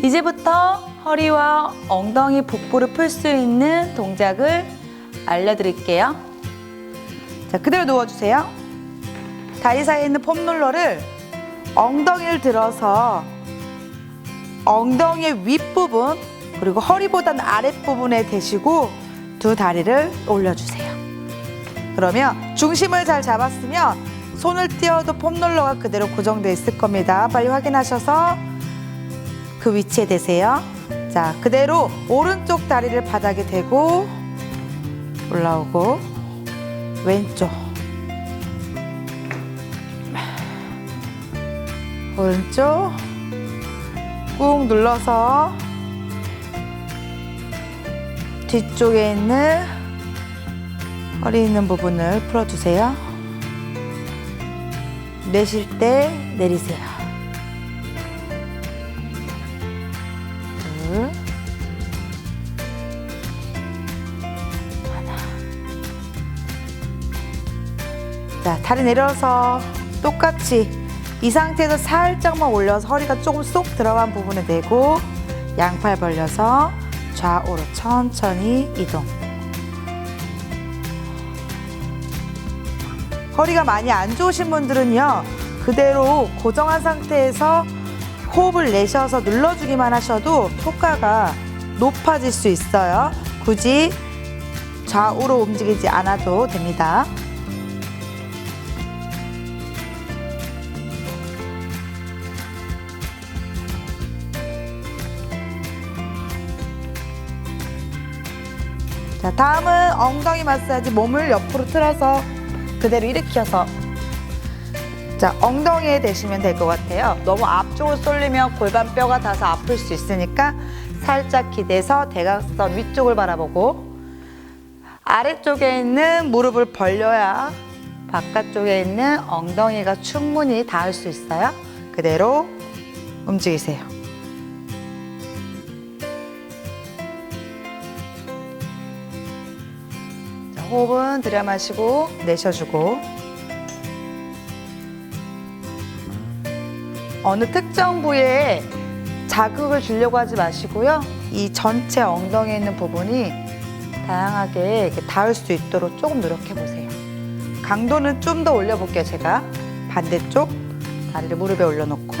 이제부터 허리와 엉덩이 복부를 풀 수 있는 동작을 알려드릴게요. 자, 그대로 누워주세요. 다리 사이에 있는 폼롤러를 엉덩이를 들어서 엉덩이의 윗부분 그리고 허리보다는 아랫부분에 대시고 두 다리를 올려주세요. 그러면 중심을 잘 잡았으면 손을 띄어도 폼롤러가 그대로 고정되어 있을 겁니다. 빨리 확인하셔서 그 위치에 대세요. 자, 그대로 오른쪽 다리를 바닥에 대고 올라오고 왼쪽 오른쪽 꾹 눌러서 뒤쪽에 있는 허리 있는 부분을 풀어주세요. 내쉴 때 내리세요. 자, 다리 내려서 똑같이 이 상태에서 살짝만 올려서 허리가 조금 쏙 들어간 부분에 대고 양팔 벌려서 좌우로 천천히 이동. 허리가 많이 안 좋으신 분들은요, 그대로 고정한 상태에서 호흡을 내셔서 눌러주기만 하셔도 효과가 높아질 수 있어요. 굳이 좌우로 움직이지 않아도 됩니다. 자, 다음은 엉덩이 마사지 몸을 옆으로 틀어서 그대로 일으켜서 자, 엉덩이에 대시면 될 것 같아요. 너무 앞쪽으로 쏠리면 골반뼈가 닿아서 아플 수 있으니까 살짝 기대서 대각선 위쪽을 바라보고 아래쪽에 있는 무릎을 벌려야 바깥쪽에 있는 엉덩이가 충분히 닿을 수 있어요. 그대로 움직이세요. 호흡은 들여 마시고 내쉬어주고 어느 특정 부위에 자극을 주려고 하지 마시고요. 이 전체 엉덩이에 있는 부분이 다양하게 닿을 수 있도록 조금 노력해 보세요. 강도는 좀 더 올려볼게요. 제가 반대쪽 다리를 무릎에 올려놓고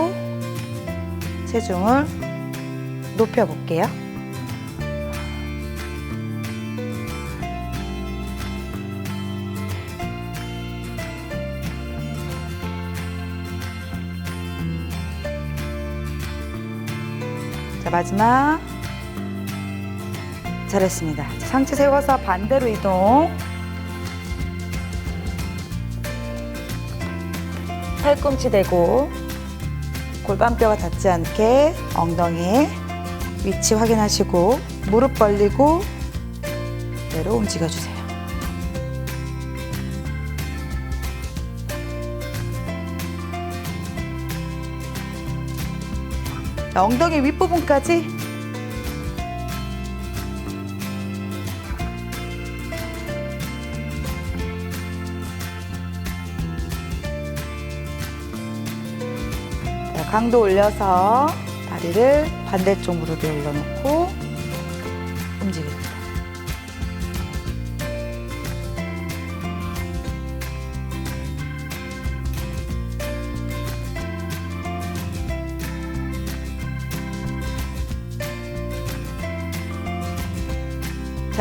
체중을 높여볼게요. 마지막 잘했습니다. 자, 상체 세워서 반대로 이동. 팔꿈치 대고 골반뼈가 닿지 않게 엉덩이 위치 확인하시고 무릎 벌리고 그대로 움직여 주세요. 자, 엉덩이 윗부분까지 자, 강도 올려서 다리를 반대쪽 무릎에 올려놓고 움직입니다.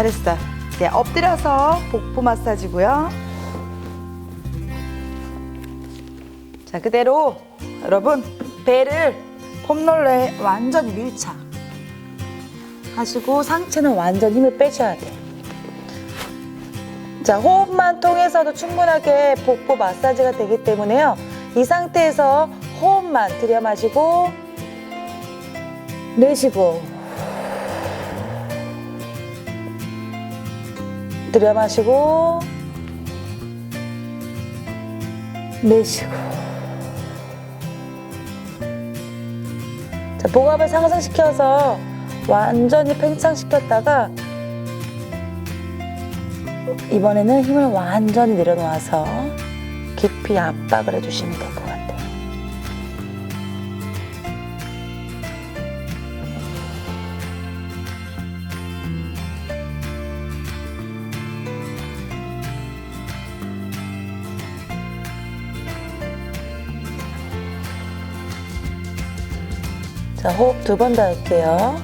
잘했어. 이제 엎드려서 복부 마사지고요. 자, 그대로 여러분 배를 폼롤러에 완전히 밀착 하시고 상체는 완전 힘을 빼셔야 돼요. 자, 호흡만 통해서도 충분하게 복부 마사지가 되기 때문에요. 이 상태에서 호흡만 들여 마시고 내쉬고 들여 마시고 내쉬고. 자, 복압을 상승시켜서 완전히 팽창시켰다가 이번에는 힘을 완전히 내려놓아서 깊이 압박을 해주시면 될것 자, 호흡 두 번 더 할게요.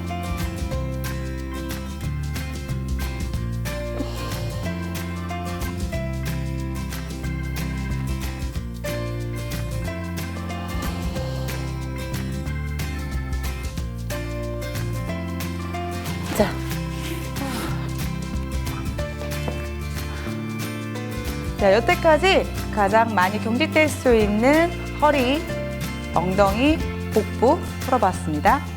자. 자, 여태까지 가장 많이 경직될 수 있는 허리, 엉덩이, 복부 풀어봤습니다.